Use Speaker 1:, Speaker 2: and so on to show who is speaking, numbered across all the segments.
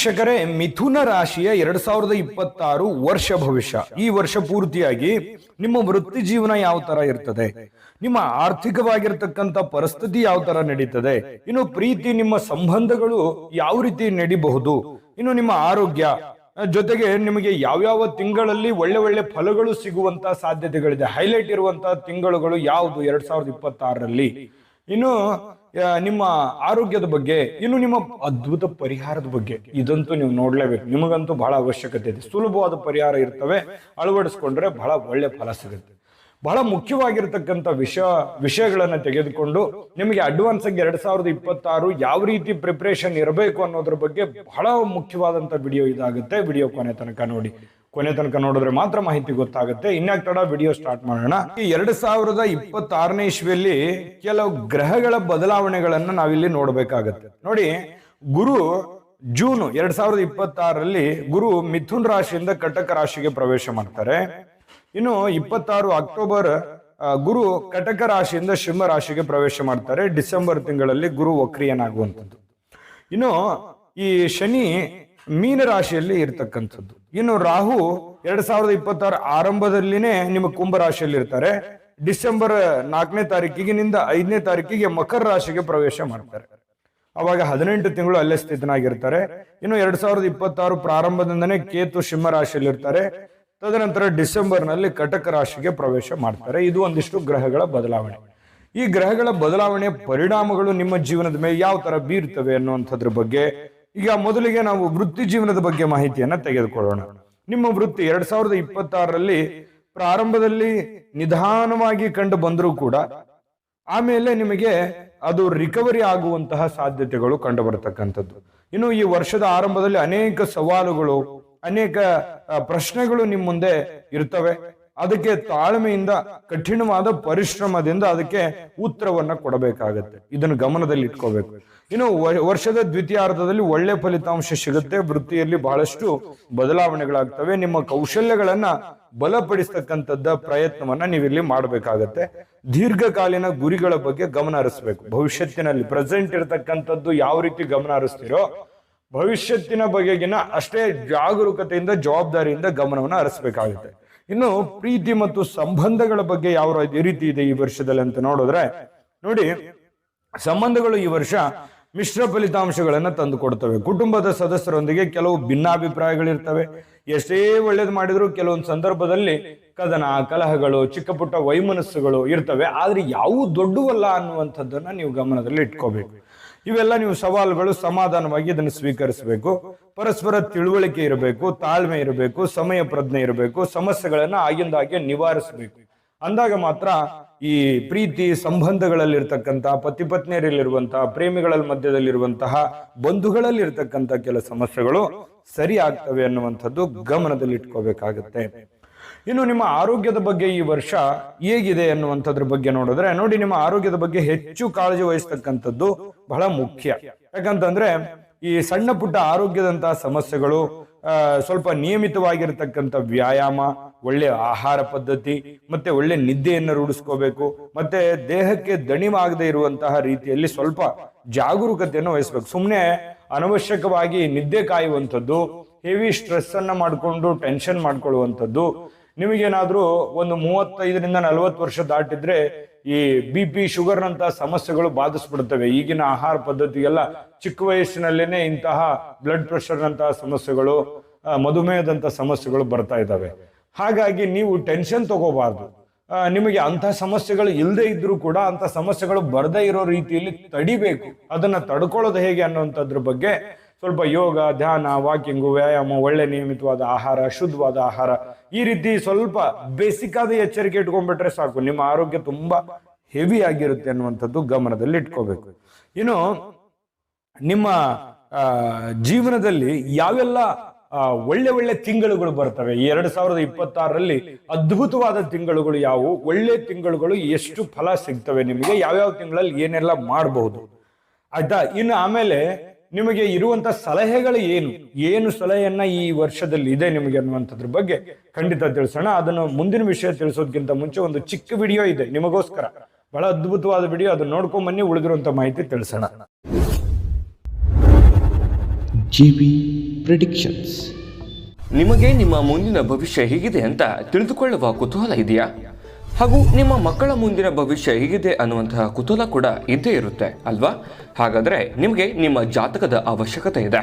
Speaker 1: ವೀಕ್ಷಕರೇ, ಮಿಥುನ ರಾಶಿಯ ಎರಡ್ ಸಾವಿರದ ಇಪ್ಪತ್ತಾರು ವರ್ಷ ಭವಿಷ್ಯ. ಈ ವರ್ಷ ಪೂರ್ತಿಯಾಗಿ ನಿಮ್ಮ ವೃತ್ತಿ ಜೀವನ ಯಾವ ತರ ಇರ್ತದೆ? ನಿಮ್ಮ ಆರ್ಥಿಕವಾಗಿರ್ತಕ್ಕಂಥ ಪರಿಸ್ಥಿತಿ ಯಾವ ತರ ನಡೀತದೆ? ಇನ್ನು ಪ್ರೀತಿ, ನಿಮ್ಮ ಸಂಬಂಧಗಳು ಯಾವ ರೀತಿ ನಡಿಬಹುದು? ಇನ್ನು ನಿಮ್ಮ ಆರೋಗ್ಯ, ಜೊತೆಗೆ ನಿಮಗೆ ಯಾವ್ಯಾವ ತಿಂಗಳಲ್ಲಿ ಒಳ್ಳೆ ಒಳ್ಳೆ ಫಲಗಳು ಸಿಗುವಂತ ಸಾಧ್ಯತೆಗಳಿದೆ? ಹೈಲೈಟ್ ಇರುವಂತಹ ತಿಂಗಳುಗಳು ಯಾವುದು ಎರಡ್ ಸಾವಿರದ ಇಪ್ಪತ್ತಾರರಲ್ಲಿ? ಇನ್ನು ನಿಮ್ಮ ಆರೋಗ್ಯದ ಬಗ್ಗೆ, ಇನ್ನು ನಿಮ್ಮ ಅದ್ಭುತ ಪರಿಹಾರದ ಬಗ್ಗೆ ಇದಂತೂ ನೀವು ನೋಡ್ಲೇಬೇಕು. ನಿಮಗಂತೂ ಬಹಳ ಅವಶ್ಯಕತೆ ಇದೆ. ಸುಲಭವಾದ ಪರಿಹಾರ ಇರ್ತವೆ. ಅಳವಡಿಸ್ಕೊಂಡ್ರೆ ಬಹಳ ಒಳ್ಳೆ ಫಲ ಸಿಗುತ್ತೆ. ಬಹಳ ಮುಖ್ಯವಾಗಿರ್ತಕ್ಕಂಥ ವಿಷಯ ವಿಷಯಗಳನ್ನ ತೆಗೆದುಕೊಂಡು ನಿಮಗೆ ಅಡ್ವಾನ್ಸ್ ಆಗಿ ಎರಡ್ ಸಾವಿರದ ಇಪ್ಪತ್ತಾರು ಯಾವ ರೀತಿ ಪ್ರಿಪ್ರೇಷನ್ ಇರಬೇಕು ಅನ್ನೋದ್ರ ಬಗ್ಗೆ ಬಹಳ ಮುಖ್ಯವಾದಂತ ವಿಡಿಯೋ ಇದಾಗುತ್ತೆ. ವಿಡಿಯೋ ಕೊನೆ ತನಕ ನೋಡಿ. ಕೊನೆ ತನಕ ನೋಡಿದ್ರೆ ಮಾತ್ರ ಮಾಹಿತಿ ಗೊತ್ತಾಗುತ್ತೆ. ಇನ್ಯಾಕ್ ತಡ ವಿಡಿಯೋ ಸ್ಟಾರ್ಟ್ ಮಾಡೋಣ. ಈ ಎರಡ್ ಸಾವಿರದ ಇಪ್ಪತ್ತಾರನೇ ಇಸ್ವಿಯಲ್ಲಿ ಕೆಲವು ಗ್ರಹಗಳ ಬದಲಾವಣೆಗಳನ್ನ ನಾವಿಲ್ಲಿ ನೋಡ್ಬೇಕಾಗತ್ತೆ. ನೋಡಿ, ಗುರು ಜೂನ್ ಎರಡ್ ಸಾವಿರದ ಇಪ್ಪತ್ತಾರರಲ್ಲಿ ಗುರು ಮಿಥುನ್ ರಾಶಿಯಿಂದ ಕಟಕ ರಾಶಿಗೆ ಪ್ರವೇಶ ಮಾಡ್ತಾರೆ. ಇನ್ನು ಇಪ್ಪತ್ತಾರು ಅಕ್ಟೋಬರ್ ಗುರು ಕಟಕ ರಾಶಿಯಿಂದ ಸಿಂಹ ರಾಶಿಗೆ ಪ್ರವೇಶ ಮಾಡ್ತಾರೆ. ಡಿಸೆಂಬರ್ ತಿಂಗಳಲ್ಲಿ ಗುರು ವಕ್ರಿಯನಾಗುವಂಥದ್ದು. ಇನ್ನು ಈ ಶನಿ ಮೀನ ರಾಶಿಯಲ್ಲಿ ಇರ್ತಕ್ಕಂಥದ್ದು. ಇನ್ನು ರಾಹು ಎರಡ್ ಸಾವಿರದ ಇಪ್ಪತ್ತಾರ ಆರಂಭದಲ್ಲಿನೇ ನಿಮ್ಮ ಕುಂಭ ರಾಶಿಯಲ್ಲಿ ಇರ್ತಾರೆ ಡಿಸೆಂಬರ್ ನಾಲ್ಕನೇ ತಾರೀಕಿಗಿನಿಂದ ಐದನೇ ತಾರೀಕಿಗೆ ಮಕರ ರಾಶಿಗೆ ಪ್ರವೇಶ ಮಾಡ್ತಾರೆ. ಅವಾಗ ಹದಿನೆಂಟು ತಿಂಗಳು ಅಲ್ಲೇ ಸ್ಥಿತನಾಗಿರ್ತಾರೆ. ಇನ್ನು ಎರಡ್ ಸಾವಿರದ ಇಪ್ಪತ್ತಾರು ಪ್ರಾರಂಭದಿಂದನೇ ಕೇತು ಸಿಂಹ ರಾಶಿಯಲ್ಲಿ ಇರ್ತಾರೆ ತದನಂತರ ಡಿಸೆಂಬರ್ನಲ್ಲಿ ಕಟಕ ರಾಶಿಗೆ ಪ್ರವೇಶ ಮಾಡ್ತಾರೆ. ಇದು ಒಂದಿಷ್ಟು ಗ್ರಹಗಳ ಬದಲಾವಣೆ. ಈ ಗ್ರಹಗಳ ಬದಲಾವಣೆಯ ಪರಿಣಾಮಗಳು ನಿಮ್ಮ ಜೀವನದ ಮೇಲೆ ಯಾವ ತರ ಬೀರ್ತವೆ ಅನ್ನುವಂಥದ್ರ ಬಗ್ಗೆ ಈಗ ಮೊದಲಿಗೆ ನಾವು ವೃತ್ತಿ ಜೀವನದ ಬಗ್ಗೆ ಮಾಹಿತಿಯನ್ನ ತೆಗೆದುಕೊಳ್ಳೋಣ. ನಿಮ್ಮ ವೃತ್ತಿ ಎರಡ್ ಸಾವಿರದ ಇಪ್ಪತ್ತಾರರಲ್ಲಿ ಪ್ರಾರಂಭದಲ್ಲಿ ನಿಧಾನವಾಗಿ ಕಂಡು ಬಂದರೂ ಕೂಡ ಆಮೇಲೆ ನಿಮಗೆ ಅದು ರಿಕವರಿ ಆಗುವಂತಹ ಸಾಧ್ಯತೆಗಳು ಕಂಡು ಬರತಕ್ಕಂಥದ್ದು. ಇನ್ನು ಈ ವರ್ಷದ ಆರಂಭದಲ್ಲಿ ಅನೇಕ ಸವಾಲುಗಳು, ಅನೇಕ ಪ್ರಶ್ನೆಗಳು ನಿಮ್ಮ ಮುಂದೆ ಇರ್ತವೆ. ಅದಕ್ಕೆ ತಾಳ್ಮೆಯಿಂದ, ಕಠಿಣವಾದ ಪರಿಶ್ರಮದಿಂದ ಅದಕ್ಕೆ ಉತ್ತರವನ್ನ ಕೊಡಬೇಕಾಗತ್ತೆ. ಇದನ್ನು ಗಮನದಲ್ಲಿ ಇಟ್ಕೋಬೇಕು ಇನ್ನು ವರ್ಷದ ದ್ವಿತೀಯಾರ್ಧದಲ್ಲಿ ಒಳ್ಳೆ ಫಲಿತಾಂಶ ಸಿಗುತ್ತೆ. ವೃತ್ತಿಯಲ್ಲಿ ಬಹಳಷ್ಟು ಬದಲಾವಣೆಗಳಾಗ್ತವೆ. ನಿಮ್ಮ ಕೌಶಲ್ಯಗಳನ್ನ ಬಲಪಡಿಸ್ತಕ್ಕಂಥದ್ದ ಪ್ರಯತ್ನವನ್ನ ನೀವಿಲ್ಲಿ ಮಾಡಬೇಕಾಗತ್ತೆ. ದೀರ್ಘಕಾಲೀನ ಗುರಿಗಳ ಬಗ್ಗೆ ಗಮನ ಹರಿಸ್ಬೇಕು. ಭವಿಷ್ಯತ್ತಿನಲ್ಲಿ ಪ್ರೆಸೆಂಟ್ ಇರತಕ್ಕಂಥದ್ದು ಯಾವ ರೀತಿ ಗಮನ ಹರಿಸ್ತೀರೋ, ಭವಿಷ್ಯತ್ತಿನ ಬಗೆಗಿನ ಅಷ್ಟೇ ಜಾಗರೂಕತೆಯಿಂದ, ಜವಾಬ್ದಾರಿಯಿಂದ ಗಮನವನ್ನು ಹರಿಸಬೇಕಾಗುತ್ತೆ. ಇನ್ನು ಪ್ರೀತಿ ಮತ್ತು ಸಂಬಂಧಗಳ ಬಗ್ಗೆ ಯಾವ ರೀತಿ- ಇದೆ ಈ ವರ್ಷದಲ್ಲಿ ಅಂತ ನೋಡಿದ್ರೆ, ನೋಡಿ, ಸಂಬಂಧಗಳು ಈ ವರ್ಷ ಮಿಶ್ರ ಫಲಿತಾಂಶಗಳನ್ನ ತಂದು ಕೊಡ್ತವೆ. ಕುಟುಂಬದ ಸದಸ್ಯರೊಂದಿಗೆ ಕೆಲವು ಭಿನ್ನಾಭಿಪ್ರಾಯಗಳಿರ್ತವೆ. ಎಷ್ಟೇ ಒಳ್ಳೇದು ಮಾಡಿದ್ರು ಕೆಲವೊಂದು ಸಂದರ್ಭದಲ್ಲಿ ಕದನ, ಕಲಹಗಳು ಚಿಕ್ಕ ಪುಟ್ಟ ವೈಮನಸ್ಸುಗಳು ಇರ್ತವೆ. ಆದ್ರೆ ಯಾವು ದೊಡ್ಡವಲ್ಲ ಅನ್ನುವಂಥದ್ದನ್ನ ನೀವು ಗಮನದಲ್ಲಿ ಇಟ್ಕೋಬೇಕು. ಇವೆಲ್ಲ ನೀವು ಸವಾಲುಗಳು ಸಮಾಧಾನವಾಗಿ ಇದನ್ನು ಸ್ವೀಕರಿಸಬೇಕು. ಪರಸ್ಪರ ತಿಳುವಳಿಕೆ ಇರಬೇಕು, ತಾಳ್ಮೆ ಇರಬೇಕು, ಸಮಯ ಪ್ರಜ್ಞೆ ಇರಬೇಕು, ಸಮಸ್ಯೆಗಳನ್ನ ಆಗಿಂದಾಗೆ ನಿವಾರಿಸಬೇಕು. ಅಂದಾಗ ಮಾತ್ರ ಈ ಪ್ರೀತಿ ಸಂಬಂಧಗಳಲ್ಲಿರ್ತಕ್ಕಂತಹ ಪತಿ ಪತ್ನಿಯರಲ್ಲಿರುವಂತಹ ಪ್ರೇಮಿಗಳ ಮಧ್ಯದಲ್ಲಿರುವಂತಹ, ಬಂಧುಗಳಲ್ಲಿರ್ತಕ್ಕಂಥ ಕೆಲ ಸಮಸ್ಯೆಗಳು ಸರಿ ಆಗ್ತವೆ ಅನ್ನುವಂಥದ್ದು ಗಮನದಲ್ಲಿ ಇಟ್ಕೋಬೇಕಾಗತ್ತೆ ಇನ್ನು ನಿಮ್ಮ ಆರೋಗ್ಯದ ಬಗ್ಗೆ ಈ ವರ್ಷ ಹೇಗಿದೆ ಅನ್ನುವಂಥದ್ರ ಬಗ್ಗೆ ನೋಡಿದ್ರೆ, ನೋಡಿ ನಿಮ್ಮ ಆರೋಗ್ಯದ ಬಗ್ಗೆ ಹೆಚ್ಚು ಕಾಳಜಿ ವಹಿಸ್ತಕ್ಕಂಥದ್ದು ಬಹಳ ಮುಖ್ಯ. ಯಾಕಂತಂದ್ರೆ, ಈ ಸಣ್ಣ ಪುಟ್ಟ ಆರೋಗ್ಯದಂತಹ ಸಮಸ್ಯೆಗಳು ಸ್ವಲ್ಪ ನಿಯಮಿತವಾಗಿರತಕ್ಕಂಥ ವ್ಯಾಯಾಮ ಒಳ್ಳೆ ಆಹಾರ ಪದ್ಧತಿ, ಮತ್ತೆ ಒಳ್ಳೆ ನಿದ್ದೆಯನ್ನು ರೂಢಿಸ್ಕೋಬೇಕು, ಮತ್ತೆ ದೇಹಕ್ಕೆ ದಣಿವಾಗದೇ ಇರುವಂತಹ ರೀತಿಯಲ್ಲಿ ಸ್ವಲ್ಪ ಜಾಗರೂಕತೆಯನ್ನು ವಹಿಸ್ಬೇಕು. ಸುಮ್ಮನೆ ಅನವಶ್ಯಕವಾಗಿ ನಿದ್ದೆ ಕಾಯುವಂಥದ್ದು ಹೆವಿ ಸ್ಟ್ರೆಸ್ ಅನ್ನ ಮಾಡಿಕೊಂಡು ಟೆನ್ಷನ್ ಮಾಡ್ಕೊಳ್ಳುವಂಥದ್ದು, ನಿಮಗೇನಾದ್ರೂ ಒಂದು ಮೂವತ್ತೈದರಿಂದ ನಲವತ್ತು ವರ್ಷ ದಾಟಿದ್ರೆ ಈ ಬಿ ಪಿ ಶುಗರ್ನಂತಹ ಸಮಸ್ಯೆಗಳು ಬಾಧಿಸ್ಬಿಡ್ತವೆ. ಈಗಿನ ಆಹಾರ ಪದ್ಧತಿಗೆಲ್ಲ ಚಿಕ್ಕ ವಯಸ್ಸಿನಲ್ಲೇನೆ ಇಂತಹ ಬ್ಲಡ್ ಪ್ರೆಷರ್ನಂತಹ ಸಮಸ್ಯೆಗಳು ಮಧುಮೇಹದಂತಹ ಸಮಸ್ಯೆಗಳು ಬರ್ತಾ ಇದ್ದಾವೆ. ಹಾಗಾಗಿ ನೀವು ಟೆನ್ಷನ್ ತಗೋಬಾರ್ದು. ನಿಮಗೆ ಅಂತ ಸಮಸ್ಯೆಗಳು ಇಲ್ಲದೆ ಇದ್ರೂ ಕೂಡ ಅಂತ ಸಮಸ್ಯೆಗಳು ಬರದೇ ಇರೋ ರೀತಿಯಲ್ಲಿ ತಡಿಬೇಕು. ಅದನ್ನ ತಡ್ಕೊಳ್ಳೋದು ಹೇಗೆ ಅನ್ನುವಂಥದ್ರ ಬಗ್ಗೆ ಸ್ವಲ್ಪ ಯೋಗ, ಧ್ಯಾನ ವಾಕಿಂಗು ವ್ಯಾಯಾಮ, ಒಳ್ಳೆ ನಿಯಮಿತವಾದ ಆಹಾರ, ಶುದ್ಧವಾದ ಆಹಾರ, ಈ ರೀತಿ ಸ್ವಲ್ಪ ಬೇಸಿಕ್ ಆದ ಎಚ್ಚರಿಕೆ ಇಟ್ಕೊಂಡ್ಬಿಟ್ರೆ ಸಾಕು. ನಿಮ್ಮ ಆರೋಗ್ಯ ತುಂಬಾ ಹೆವಿ ಆಗಿರುತ್ತೆ ಅನ್ನುವಂಥದ್ದು ಗಮನದಲ್ಲಿ ಇಟ್ಕೋಬೇಕು. ಇನ್ನು ನಿಮ್ಮ ಜೀವನದಲ್ಲಿ ಯಾವೆಲ್ಲ ಒಳ್ಳೆ ಒಳ್ಳೆ ತಿಂಗಳುಗಳು ಬರ್ತವೆ. ಎರಡು ಸಾವಿರದ ಇಪ್ಪತ್ತಾರರಲ್ಲಿ ಅದ್ಭುತವಾದ ತಿಂಗಳುಗಳು ಯಾವುವು? ಒಳ್ಳೆ ತಿಂಗಳುಗಳು ಎಷ್ಟು ಫಲ ಸಿಗ್ತವೆ ನಿಮಗೆ? ಯಾವ್ಯಾವ ತಿಂಗಳಲ್ಲಿ ಏನೆಲ್ಲ ಮಾಡಬಹುದು ಆಯ್ತಾ? ಇನ್ನು ಆಮೇಲೆ ನಿಮಗೆ ಇರುವಂತ ಸಲಹೆಗಳು ಏನು? ಏನು ಸಲಹೆಯನ್ನ ಈ ವರ್ಷದಲ್ಲಿ ಇದೆ ನಿಮಗೆ ಅನ್ನುವಂಥದ್ರ ಬಗ್ಗೆ ಖಂಡಿತ ತಿಳಿಸೋಣ. ಅದನ್ನು ಮುಂದಿನ ವಿಷಯ ತಿಳಿಸೋದಕ್ಕಿಂತ ಮುಂಚೆ ಒಂದು ಚಿಕ್ಕ ವಿಡಿಯೋ ಇದೆ. ನಿಮಗೋಸ್ಕರ. ಬಹಳ ಅದ್ಭುತವಾದ ವಿಡಿಯೋ. ಅದನ್ನ ನೋಡ್ಕೊಂಡ್ ಬನ್ನಿ ಉಳಿದಿರುವಂತ ಮಾಹಿತಿ ತಿಳಿಸೋಣ.
Speaker 2: G predictions.
Speaker 3: ನಿಮಗೆ ನಿಮ್ಮ ಮುಂದಿನ ಭವಿಷ್ಯ ಹೇಗಿದೆ ಅಂತ ತಿಳಿದುಕೊಳ್ಳುವ ಕುತೂಹಲ ಇದೆಯಾ? ಹಾಗೂ ನಿಮ್ಮ ಮಕ್ಕಳ ಮುಂದಿನ ಭವಿಷ್ಯ ಹೇಗಿದೆ ಅನ್ನುವಂತಹ ಕುತೂಹಲ ಕೂಡ ಇದ್ದೇ ಇರುತ್ತೆ, ಅಲ್ವಾ? ಹಾಗಾದರೆ ನಿಮಗೆ ನಿಮ್ಮ ಜಾತಕದ ಅವಶ್ಯಕತೆ ಇದೆ.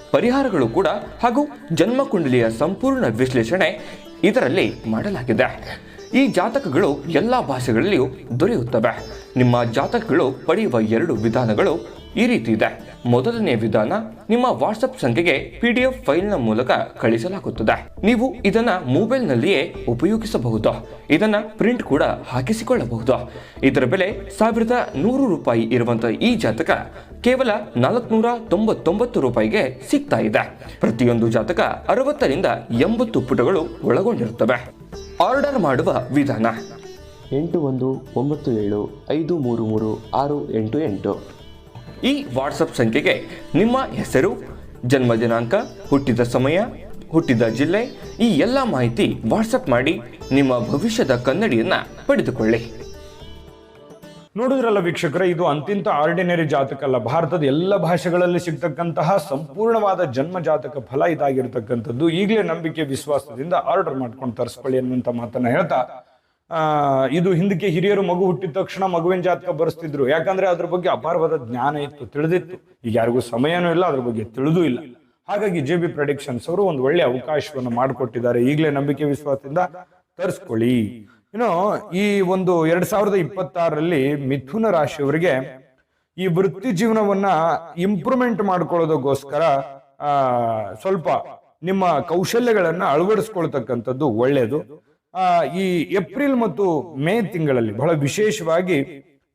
Speaker 3: ಪರಿಹಾರಗಳು ಕೂಡ ಹಾಗೂ ಜನ್ಮಕುಂಡಲಿಯ ಸಂಪೂರ್ಣ ವಿಶ್ಲೇಷಣೆ ಇದರಲ್ಲಿ ಮಾಡಲಾಗಿದೆ. ಈ ಜಾತಕಗಳು ಎಲ್ಲ ಭಾಷೆಗಳಲ್ಲಿಯೂ ದೊರೆಯುತ್ತವೆ. ನಿಮ್ಮ ಜಾತಕಗಳು ಪಡೆಯುವ ಎರಡು ವಿಧಾನಗಳು ಈ ರೀತಿ ಇದೆ. ಮೊದಲನೇ ವಿಧಾನ, ನಿಮ್ಮ ವಾಟ್ಸಪ್ ಸಂಖ್ಯೆಗೆ ಪಿ ಡಿ ಎಫ್ ಫೈಲ್ನ ಮೂಲಕ ಕಳಿಸಲಾಗುತ್ತದೆ. ನೀವು ಇದನ್ನ ಮೊಬೈಲ್ನಲ್ಲಿಯೇ ಉಪಯೋಗಿಸಬಹುದು. ಇದನ್ನ ಪ್ರಿಂಟ್ ಕೂಡ ಹಾಕಿಸಿಕೊಳ್ಳಬಹುದು. ಇದರ ಬೆಲೆ ಸಾವಿರದ ನೂರು ರೂಪಾಯಿ ಇರುವಂತಹ ಈ ಜಾತಕ ಕೇವಲ ನಾಲ್ಕುನೂರ ತೊಂಬತ್ತೊಂಬತ್ತು ರೂಪಾಯಿಗೆ ಸಿಗ್ತಾ ಇದೆ. ಪ್ರತಿಯೊಂದು ಜಾತಕ ಅರವತ್ತರಿಂದ ಎಂಬತ್ತು ಪುಟಗಳು ಒಳಗೊಂಡಿರುತ್ತವೆ. ಆರ್ಡರ್ ಮಾಡುವ ವಿಧಾನ.
Speaker 2: ಎಂಟು ಒಂದು ಒಂಬತ್ತು ಏಳು ಐದು ಮೂರು ಮೂರು ಆರು ಎಂಟು ಎಂಟು.
Speaker 3: ಈ ವಾಟ್ಸಪ್ ಸಂಖ್ಯೆಗೆ ನಿಮ್ಮ ಹೆಸರು ಜನ್ಮ ದಿನಾಂಕ ಹುಟ್ಟಿದ ಸಮಯ ಹುಟ್ಟಿದ ಜಿಲ್ಲೆ ಈ ಎಲ್ಲ ಮಾಹಿತಿ ವಾಟ್ಸಪ್ ಮಾಡಿ ನಿಮ್ಮ ಭವಿಷ್ಯದ ಕನ್ನಡಿಯನ್ನು ಪಡೆದುಕೊಳ್ಳಿ.
Speaker 1: ನೋಡಿದ್ರಲ್ಲ ವೀಕ್ಷಕರೇ, ಇದು ಅಂತಿಂತ ಆರ್ಡಿನರಿ ಜಾತಕ ಅಲ್ಲ. ಭಾರತದ ಎಲ್ಲ ಭಾಷೆಗಳಲ್ಲಿ ಸಿಗ್ತಕ್ಕಂತಹ ಸಂಪೂರ್ಣವಾದ ಜನ್ಮ ಜಾತಕ ಫಲ ಇದಾಗಿರ್ತಕ್ಕಂಥದ್ದು. ಈಗಲೇ ನಂಬಿಕೆ, ವಿಶ್ವಾಸದಿಂದ ಆರ್ಡರ್ ಮಾಡ್ಕೊಂಡು ತರಿಸ್ಕೊಳ್ಳಿ ಅನ್ನುವಂಥ ಮಾತನ್ನ ಹೇಳ್ತಾ ಇದು ಹಿಂದಕ್ಕೆ ಹಿರಿಯರು ಮಗು ಹುಟ್ಟಿದ ತಕ್ಷಣ ಮಗುವಿನ ಜಾತಕ ಬರೆಸ್ತಿದ್ರು. ಯಾಕಂದ್ರೆ ಅದ್ರ ಬಗ್ಗೆ ಅಪಾರವಾದ ಜ್ಞಾನ ಇತ್ತು, ತಿಳಿದಿತ್ತು. ಈಗ ಯಾರಿಗೂ ಸಮಯನೂ ಇಲ್ಲ, ಅದ್ರ ಬಗ್ಗೆ ತಿಳಿದೂ ಇಲ್ಲ. ಹಾಗಾಗಿ ಜೆ ಬಿ ಪ್ರೊಡಿಕ್ಷನ್ಸ್ ಅವರು ಒಂದು ಒಳ್ಳೆ ಅವಕಾಶವನ್ನು ಮಾಡಿಕೊಟ್ಟಿದ್ದಾರೆ. ಈಗಲೇ ನಂಬಿಕೆ, ವಿಶ್ವಾಸದಿಂದ ತರಿಸ್ಕೊಳ್ಳಿ. ಇನ್ನು ಈ ಒಂದು ಎರಡ್ ಸಾವಿರದ ಇಪ್ಪತ್ತಾರರಲ್ಲಿ ಮಿಥುನ ರಾಶಿಯವರಿಗೆ ಈ ವೃತ್ತಿ ಜೀವನವನ್ನ ಇಂಪ್ರೂವ್ಮೆಂಟ್ ಮಾಡ್ಕೊಳ್ಳೋದಕ್ಕೋಸ್ಕರ ಸ್ವಲ್ಪ ನಿಮ್ಮ ಕೌಶಲ್ಯಗಳನ್ನ ಅಳವಡಿಸ್ಕೊಳ್ತಕ್ಕಂಥದ್ದು ಒಳ್ಳೆಯದು ಆ, ಈ ಏಪ್ರಿಲ್ ಮತ್ತು ಮೇ ತಿಂಗಳಲ್ಲಿ ಬಹಳ ವಿಶೇಷವಾಗಿ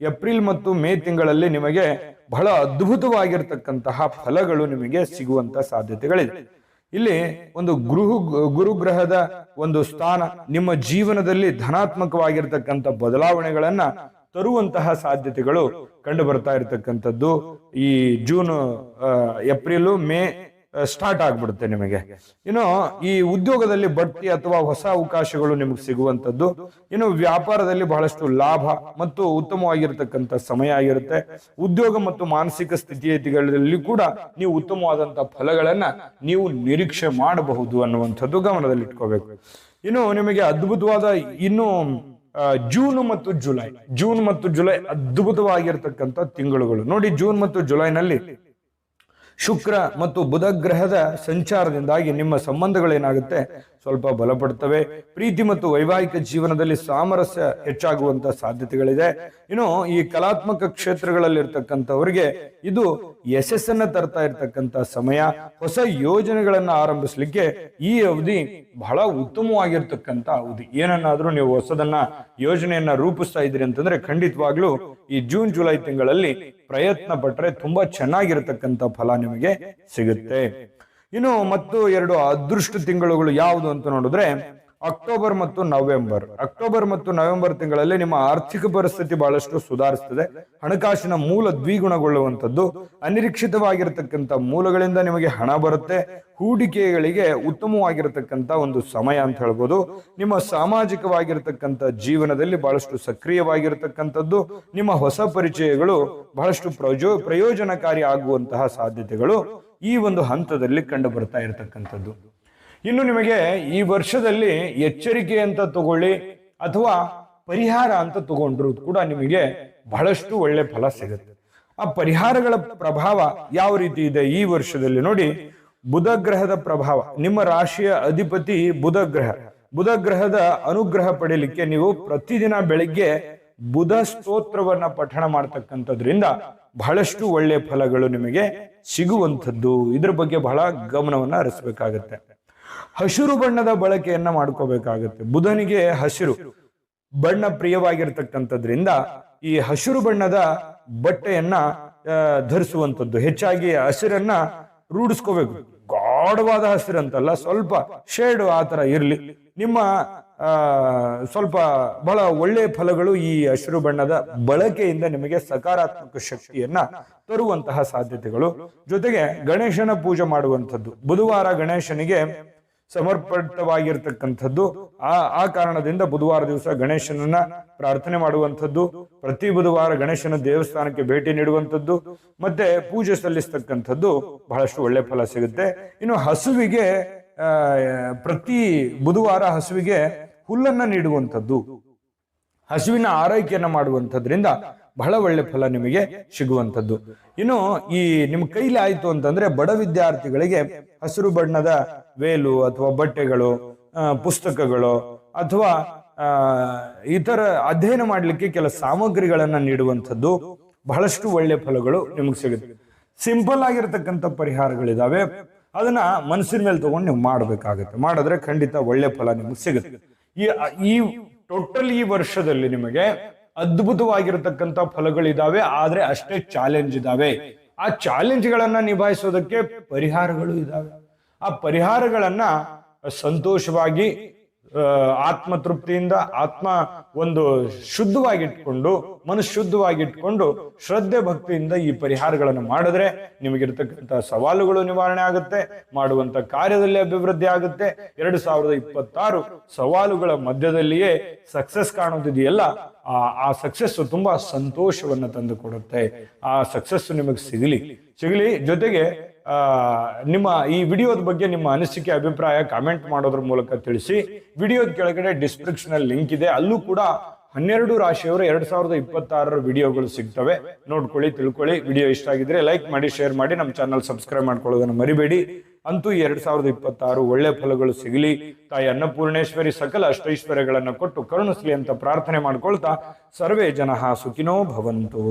Speaker 1: ಏಪ್ರಿಲ್ ಮತ್ತು ಮೇ ತಿಂಗಳಲ್ಲಿ ನಿಮಗೆ ಬಹಳ ಅದ್ಭುತವಾಗಿರ್ತಕ್ಕಂತಹ ಫಲಗಳು ನಿಮಗೆ ಸಿಗುವಂತ ಸಾಧ್ಯತೆಗಳಿದೆ ಇಲ್ಲಿ ಒಂದು ಗೃಹ ಗುರುಗ್ರಹದ ಒಂದು ಸ್ಥಾನ ನಿಮ್ಮ ಜೀವನದಲ್ಲಿ ಧನಾತ್ಮಕವಾಗಿರ್ತಕ್ಕಂಥ ಬದಲಾವಣೆಗಳನ್ನ ತರುವಂತಹ ಸಾಧ್ಯತೆಗಳು ಕಂಡು ಬರ್ತಾ ಇರತಕ್ಕಂಥದ್ದು. ಈ ಜೂನ್ ಏಪ್ರಿಲ್ ಮೇ ಸ್ಟಾರ್ಟ್ ಆಗ್ಬಿಡುತ್ತೆ ನಿಮಗೆ. ಇನ್ನು ಈ ಉದ್ಯೋಗದಲ್ಲಿ ಬಡ್ತಿ ಅಥವಾ ಹೊಸ ಅವಕಾಶಗಳು ನಿಮಗೆ ಸಿಗುವಂತದ್ದು ಇನ್ನು ವ್ಯಾಪಾರದಲ್ಲಿ ಬಹಳಷ್ಟು ಲಾಭ ಮತ್ತು ಉತ್ತಮವಾಗಿರತಕ್ಕಂತ ಸಮಯ ಆಗಿರುತ್ತೆ. ಉದ್ಯೋಗ ಮತ್ತು ಮಾನಸಿಕ ಸ್ಥಿತಿಗತಿಗಳಲ್ಲಿ ಕೂಡ ನೀವು ಉತ್ತಮವಾದಂತಹ ಫಲಗಳನ್ನ ನೀವು ನಿರೀಕ್ಷೆ ಮಾಡಬಹುದು ಅನ್ನುವಂಥದ್ದು ಗಮನದಲ್ಲಿಟ್ಕೋಬೇಕು. ಇನ್ನು ನಿಮಗೆ ಅದ್ಭುತವಾದ ಇನ್ನು ಜೂನ್ ಮತ್ತು ಜುಲೈ, ಜೂನ್ ಮತ್ತು ಜುಲೈ ಅದ್ಭುತವಾಗಿರ್ತಕ್ಕಂಥ ತಿಂಗಳುಗಳು. ನೋಡಿ, ಜೂನ್ ಮತ್ತು ಜುಲೈನಲ್ಲಿ ಶುಕ್ರ ಮತ್ತು ಬುಧ ಗ್ರಹದ ಸಂಚಾರದಿಂದಾಗಿ ನಿಮ್ಮ ಸಂಬಂಧಗಳೇನಾಗುತ್ತೆ? ಸ್ವಲ್ಪ ಬಲಪಡ್ತವೆ ಪ್ರೀತಿ ಮತ್ತು ವೈವಾಹಿಕ ಜೀವನದಲ್ಲಿ ಸಾಮರಸ್ಯ ಹೆಚ್ಚಾಗುವಂತ ಸಾಧ್ಯತೆಗಳಿದೆ. ಇನ್ನು ಈ ಕಲಾತ್ಮಕ ಕ್ಷೇತ್ರಗಳಲ್ಲಿ ಇರ್ತಕ್ಕಂಥವ್ರಿಗೆ ಇದು ಯಶಸ್ಸನ್ನ ತರ್ತಾ ಇರ್ತಕ್ಕಂಥ ಸಮಯ. ಹೊಸ ಯೋಜನೆಗಳನ್ನ ಆರಂಭಿಸ್ಲಿಕ್ಕೆ ಈ ಅವಧಿ ಬಹಳ ಉತ್ತಮವಾಗಿರ್ತಕ್ಕಂಥ ಅವಧಿ. ಏನನ್ನಾದ್ರೂ ನೀವು ಹೊಸದನ್ನ ಯೋಜನೆಯನ್ನ ರೂಪಿಸ್ತಾ ಇದ್ದೀರಿ ಅಂತಂದ್ರೆ ಖಂಡಿತವಾಗ್ಲೂ ಈ ಜೂನ್, ಜುಲೈ ತಿಂಗಳಲ್ಲಿ ಪ್ರಯತ್ನ ಪಟ್ರೆ ತುಂಬಾ ಚೆನ್ನಾಗಿರ್ತಕ್ಕಂಥ ಫಲ ನಿಮಗೆ ಸಿಗುತ್ತೆ. ಇನ್ನು ಮತ್ತು ಎರಡು ಅದೃಷ್ಟ ತಿಂಗಳುಗಳು ಯಾವುದು ಅಂತ ನೋಡಿದ್ರೆ ಅಕ್ಟೋಬರ್ ಮತ್ತು ನವೆಂಬರ್. ಅಕ್ಟೋಬರ್ ಮತ್ತು ನವೆಂಬರ್ ತಿಂಗಳಲ್ಲಿ ನಿಮ್ಮ ಆರ್ಥಿಕ ಪರಿಸ್ಥಿತಿ ಬಹಳಷ್ಟು ಸುಧಾರಿಸ್ತದೆ. ಹಣಕಾಸಿನ ಮೂಲ ದ್ವಿಗುಣಗೊಳ್ಳುವಂಥದ್ದು, ಅನಿರೀಕ್ಷಿತವಾಗಿರತಕ್ಕಂಥ ಮೂಲಗಳಿಂದ ನಿಮಗೆ ಹಣ ಬರುತ್ತೆ. ಹೂಡಿಕೆಗಳಿಗೆ ಉತ್ತಮವಾಗಿರತಕ್ಕಂಥ ಒಂದು ಸಮಯ ಅಂತ ಹೇಳ್ಬೋದು. ನಿಮ್ಮ ಸಾಮಾಜಿಕವಾಗಿರತಕ್ಕಂಥ ಜೀವನದಲ್ಲಿ ಬಹಳಷ್ಟು ಸಕ್ರಿಯವಾಗಿರತಕ್ಕಂಥದ್ದು. ನಿಮ್ಮ ಹೊಸ ಪರಿಚಯಗಳು ಬಹಳಷ್ಟು ಪ್ರಯೋಜನಕಾರಿ ಆಗುವಂತಹ ಸಾಧ್ಯತೆಗಳು. ಈ ಒಂದು ಹಂತದಲ್ಲಿ ಕಂಡು ಬರ್ತಾ ಇರತಕ್ಕಂಥದ್ದು. ಇನ್ನು ನಿಮಗೆ ಈ ವರ್ಷದಲ್ಲಿ ಎಚ್ಚರಿಕೆ ಅಂತ ತಗೊಳ್ಳಿ ಅಥವಾ ಪರಿಹಾರ ಅಂತ ತಗೊಂಡ್ರು ಕೂಡ ನಿಮಗೆ ಬಹಳಷ್ಟು ಒಳ್ಳೆ ಫಲ ಸಿಗುತ್ತೆ. ಆ ಪರಿಹಾರಗಳ ಪ್ರಭಾವ ಯಾವ ರೀತಿ ಇದೆ ಈ ವರ್ಷದಲ್ಲಿ ನೋಡಿ, ಬುಧ ಗ್ರಹದ ಪ್ರಭಾವ. ನಿಮ್ಮ ರಾಶಿಯ ಅಧಿಪತಿ ಬುಧ ಗ್ರಹ. ಬುಧ ಗ್ರಹದ ಅನುಗ್ರಹ ಪಡೆಯಲಿಕ್ಕೆ ನೀವು ಪ್ರತಿದಿನ ಬೆಳಿಗ್ಗೆ ಬುಧ ಸ್ತೋತ್ರವನ್ನ ಪಠಣ ಮಾಡ್ತಕ್ಕಂಥದ್ರಿಂದ ಬಹಳಷ್ಟು ಒಳ್ಳೆಯ ಫಲಗಳು ನಿಮಗೆ ಸಿಗುವಂಥದ್ದು. ಇದ್ರ ಬಗ್ಗೆ ಬಹಳ ಗಮನವನ್ನ ಹರಿಸ್ಬೇಕಾಗತ್ತೆ. ಹಸಿರು ಬಣ್ಣದ ಬಳಕೆಯನ್ನ ಮಾಡ್ಕೋಬೇಕಾಗತ್ತೆ. ಬುಧನಿಗೆ ಹಸಿರು, ಬಣ್ಣ ಪ್ರಿಯವಾಗಿರ್ತಕ್ಕಂಥದ್ರಿಂದ ಈ ಹಸಿರು ಬಣ್ಣದ ಬಟ್ಟೆಯನ್ನ ಧರಿಸುವಂಥದ್ದು. ಹೆಚ್ಚಾಗಿ ಹಸಿರನ್ನ ರೂಢಿಸ್ಕೋಬೇಕು. ಗಾಢವಾದ ಹಸಿರು ಅಂತಲ್ಲ, ಸ್ವಲ್ಪ ಶೇಡ್ ಆ ತರ ಇರ್ಲಿ. ನಿಮ್ಮ ಸ್ವಲ್ಪ ಬಹಳ ಒಳ್ಳೆಯ ಫಲಗಳು ಈ ಹಸಿರು ಬಣ್ಣದ ಬಳಕೆಯಿಂದ ನಿಮಗೆ ಸಕಾರಾತ್ಮಕ ಶಕ್ತಿಯನ್ನ ತರುವಂತಹ ಸಾಧ್ಯತೆಗಳು. ಜೊತೆಗೆ ಗಣೇಶನ ಪೂಜೆ ಮಾಡುವಂಥದ್ದು, ಬುಧವಾರ ಗಣೇಶನಿಗೆ ಸಮರ್ಪಿತವಾಗಿರ್ತಕ್ಕಂಥದ್ದು ಆ ಆ ಕಾರಣದಿಂದ ಬುಧವಾರ ದಿವಸ ಗಣೇಶನನ್ನ ಪ್ರಾರ್ಥನೆ ಮಾಡುವಂಥದ್ದು, ಪ್ರತಿ ಬುಧವಾರ ಗಣೇಶನ ದೇವಸ್ಥಾನಕ್ಕೆ ಭೇಟಿ ನೀಡುವಂಥದ್ದು, ಮತ್ತೆ ಪೂಜೆ ಸಲ್ಲಿಸ್ತಕ್ಕಂಥದ್ದು ಬಹಳಷ್ಟು ಒಳ್ಳೆ ಫಲ ಸಿಗುತ್ತೆ. ಇನ್ನು ಹಸುವಿಗೆ ಪ್ರತಿ ಬುಧವಾರ ಹಸುವಿಗೆ ಹುಲ್ಲನ್ನ ನೀಡುವಂಥದ್ದು. ಹಸುವಿನ ಆರೈಕೆಯನ್ನ ಮಾಡುವಂಥದ್ರಿಂದ ಬಹಳ ಒಳ್ಳೆ ಫಲ ನಿಮಗೆ ಸಿಗುವಂಥದ್ದು. ಇನ್ನು ಈ ನಿಮ್ ಕೈಲಿ ಆಯ್ತು ಅಂತಂದ್ರೆ ಬಡ ವಿದ್ಯಾರ್ಥಿಗಳಿಗೆ ಹಸಿರು ಬಣ್ಣದ ವೇಲು ಅಥವಾ ಬಟ್ಟೆಗಳು ಪುಸ್ತಕಗಳು ಅಥವಾ ಇತರ ಅಧ್ಯಯನ ಮಾಡಲಿಕ್ಕೆ ಕೆಲ ಸಾಮಗ್ರಿಗಳನ್ನ ನೀಡುವಂಥದ್ದು ಬಹಳಷ್ಟು ಒಳ್ಳೆ ಫಲಗಳು ನಿಮಗೆ ಸಿಗುತ್ತೆ. ಸಿಂಪಲ್ ಆಗಿರ್ತಕ್ಕಂಥ ಪರಿಹಾರಗಳಿದಾವೆ. ಅದನ್ನ ಮನಸ್ಸಿನ ಮೇಲೆ ತಗೊಂಡು ನೀವು ಮಾಡಬೇಕಾಗುತ್ತೆ. ಮಾಡಿದ್ರೆ ಖಂಡಿತ ಒಳ್ಳೆ ಫಲ ನಿಮಗೆ ಸಿಗುತ್ತೆ. ಈ ಈ ಟೋಟಲ್ ಈ ವರ್ಷದಲ್ಲಿ ನಿಮಗೆ ಅದ್ಭುತವಾಗಿರತಕ್ಕಂತ ಫಲಗಳಿದಾವೆ, ಆದ್ರೆ ಅಷ್ಟೇ ಚಾಲೆಂಜ್ ಇದಾವೆ. ಆ ಚಾಲೆಂಜ್ ಗಳನ್ನ ನಿಭಾಯಿಸೋದಕ್ಕೆ ಪರಿಹಾರಗಳು ಇದಾವೆ. ಆ ಪರಿಹಾರಗಳನ್ನ ಸಂತೋಷವಾಗಿ ಆ, ಆತ್ಮತೃಪ್ತಿಯಿಂದ ಆತ್ಮ ಒಂದು ಶುದ್ಧವಾಗಿಟ್ಕೊಂಡು ಮನಸ್ಸು ಶುದ್ಧವಾಗಿಟ್ಕೊಂಡು ಶ್ರದ್ಧೆ ಭಕ್ತಿಯಿಂದ ಈ ಪರಿಹಾರಗಳನ್ನು ಮಾಡಿದ್ರೆ ನಿಮಗಿರ್ತಕ್ಕಂಥ ಸವಾಲುಗಳು ನಿವಾರಣೆ ಆಗುತ್ತೆ ಮಾಡುವಂತ ಕಾರ್ಯದಲ್ಲಿ ಅಭಿವೃದ್ಧಿ ಆಗುತ್ತೆ. ಎರಡು ಸಾವಿರದ ಇಪ್ಪತ್ತಾರು ಸವಾಲುಗಳ ಮಧ್ಯದಲ್ಲಿಯೇ ಸಕ್ಸಸ್ ಕಾಣುತ್ತಿದೆಯಲ್ಲ ಆ ಆ ಸಕ್ಸಸ್ ತುಂಬಾ ಸಂತೋಷವನ್ನ ತಂದು ಕೊಡುತ್ತೆ ಆ ಸಕ್ಸಸ್ ನಿಮಗೆ ಸಿಗಲಿ. ಸಿಗಲಿ ಜೊತೆಗೆ ನಿಮ್ಮ ಈ ವಿಡಿಯೋದ ಬಗ್ಗೆ ನಿಮ್ಮ ಅನಿಸಿಕೆ, ಅಭಿಪ್ರಾಯ ಕಾಮೆಂಟ್ ಮಾಡೋದ್ರ ಮೂಲಕ ತಿಳಿಸಿ. ವಿಡಿಯೋದ ಕೆಳಗಡೆ ಡಿಸ್ಕ್ರಿಪ್ಷನ್ ಅಲ್ಲಿ ಲಿಂಕ್ ಇದೆ. ಅಲ್ಲೂ ಕೂಡ ಹನ್ನೆರಡು ರಾಶಿಯವರು ಎರಡ್ ಸಾವಿರದ ಇಪ್ಪತ್ತಾರರ ವಿಡಿಯೋಗಳು ಸಿಗ್ತವೆ. ನೋಡ್ಕೊಳ್ಳಿ, ತಿಳ್ಕೊಳ್ಳಿ. ವಿಡಿಯೋ ಇಷ್ಟ ಆಗಿದ್ರೆ ಲೈಕ್ ಮಾಡಿ ಶೇರ್ ಮಾಡಿ. ನಮ್ಮ ಚಾನಲ್ ಸಬ್ಸ್ಕ್ರೈಬ್ ಮಾಡ್ಕೊಳ್ಳೋದನ್ನು ಮರಿಬೇಡಿ. ಅಂತೂ ಎರಡ್ ಸಾವಿರದ ಇಪ್ಪತ್ತಾರು ಒಳ್ಳೆ ಫಲಗಳು ಸಿಗಲಿ. ತಾಯಿ ಅನ್ನಪೂರ್ಣೇಶ್ವರಿ ಸಕಲ ಅಷ್ಟೈಶ್ವರ್ಯಗಳನ್ನು ಕೊಟ್ಟು ಕರುಣಿಸ್ಲಿ ಅಂತ ಪ್ರಾರ್ಥನೆ ಮಾಡ್ಕೊಳ್ತಾ ಸರ್ವೇ ಜನ ಸುಖಿನೋ ಭವಂತು.